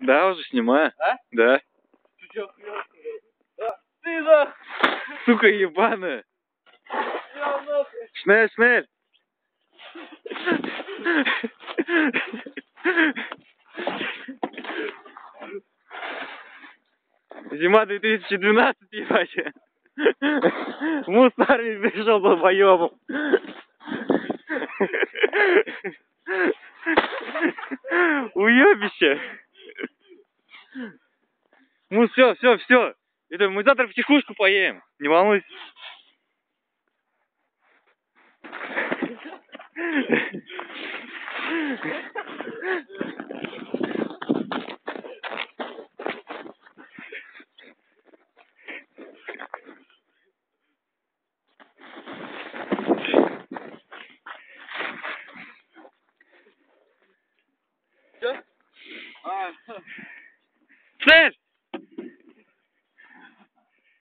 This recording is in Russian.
Да, уже снимаю. А? Да. Ты чё? А, ты нахуй! Сука ебаная. Шнель, шнель. Зима 2012, ебать. Мус в армии пришел долбоебом. Уебище. Ну все, все, все. Это мы завтра в психушку поедем. Не волнуйся. Чё? А, Слышь,